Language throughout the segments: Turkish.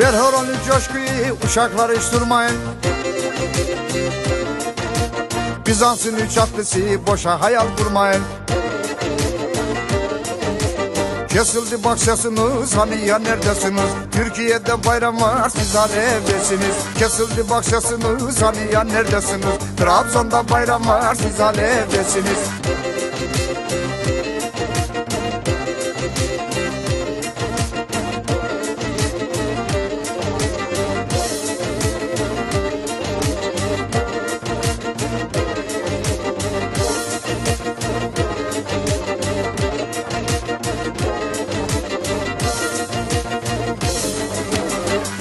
Ver horonlu coşkuyu uşakları hiç durmayın. Bizans'ın üç atlısı boşa hayal kurmayın. Kesildi bakşasınız hani ya neredesiniz? Türkiye'de bayram var siz alevdesiniz Kesildi bakşasınız hani ya neredesiniz? Trabzon'da bayram var siz alevdesiniz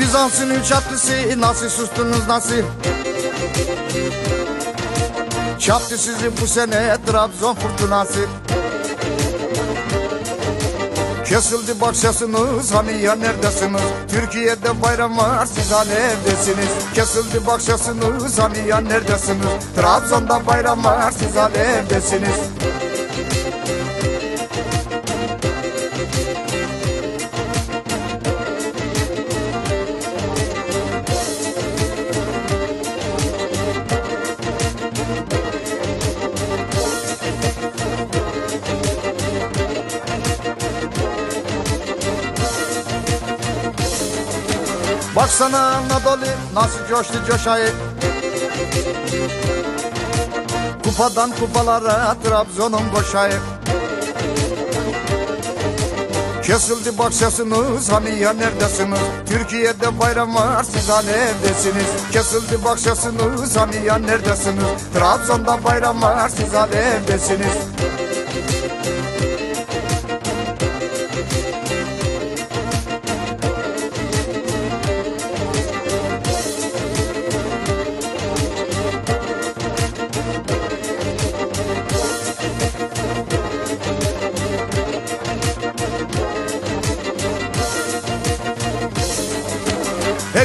Bizans'ın üç atlısı nasıl sustunuz nasıl? Çaptı sizi bu sene Trabzon fırtınası. Kesildi bakşasınız hani ya neredesiniz? Türkiye'de bayram var siz alevdesiniz Kesildi bakşasınız hani ya neredesiniz? Trabzon'da bayram var siz alevdesiniz Baksana Anadolu nasıl coştu coşayı. Kupadan kupalara Trabzon'un koşayı Kesildi bakşasınız hani ya neredesiniz? Türkiye'de bayram var siz alevdesiniz Kesildi bakşasınız hani ya neredesiniz? Trabzon'da bayram var siz alevdesiniz Her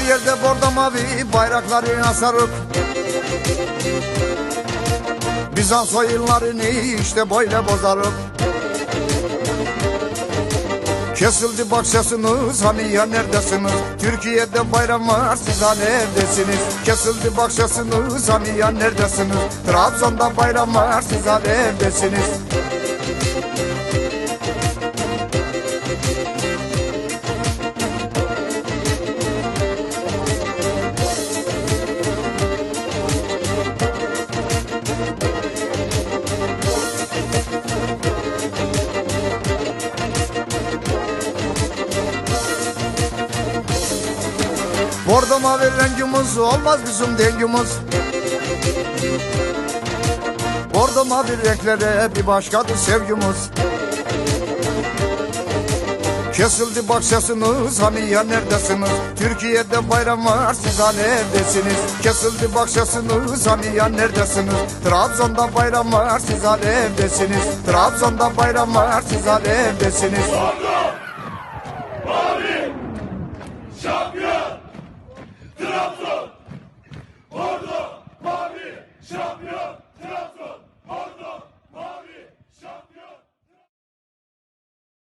yerde bordo mavi bayrakları asarıp Bizans oyunlarını işte böyle bozarıp Kesildi bakşasınız hani ya neredesiniz? Türkiye'de bayram var siz alevdesiniz Kesildi bakşasınız hani ya neredesiniz? Trabzon'da bayram var siz alevdesiniz Bordo mavi rengimiz olmaz bizim dengimiz Bordo mavi renklere bir başkadır sevgimiz Kesildi bakşasınız hani ya neredesiniz? Türkiye'de bayram var siz alevdesiniz Kesildi bakşasınız hani ya neredesiniz? Trabzon'da bayram var siz alevdesiniz Trabzon'da bayram var siz alevdesiniz Mavi, Trabzon, Bordo, mavi, şampiyon,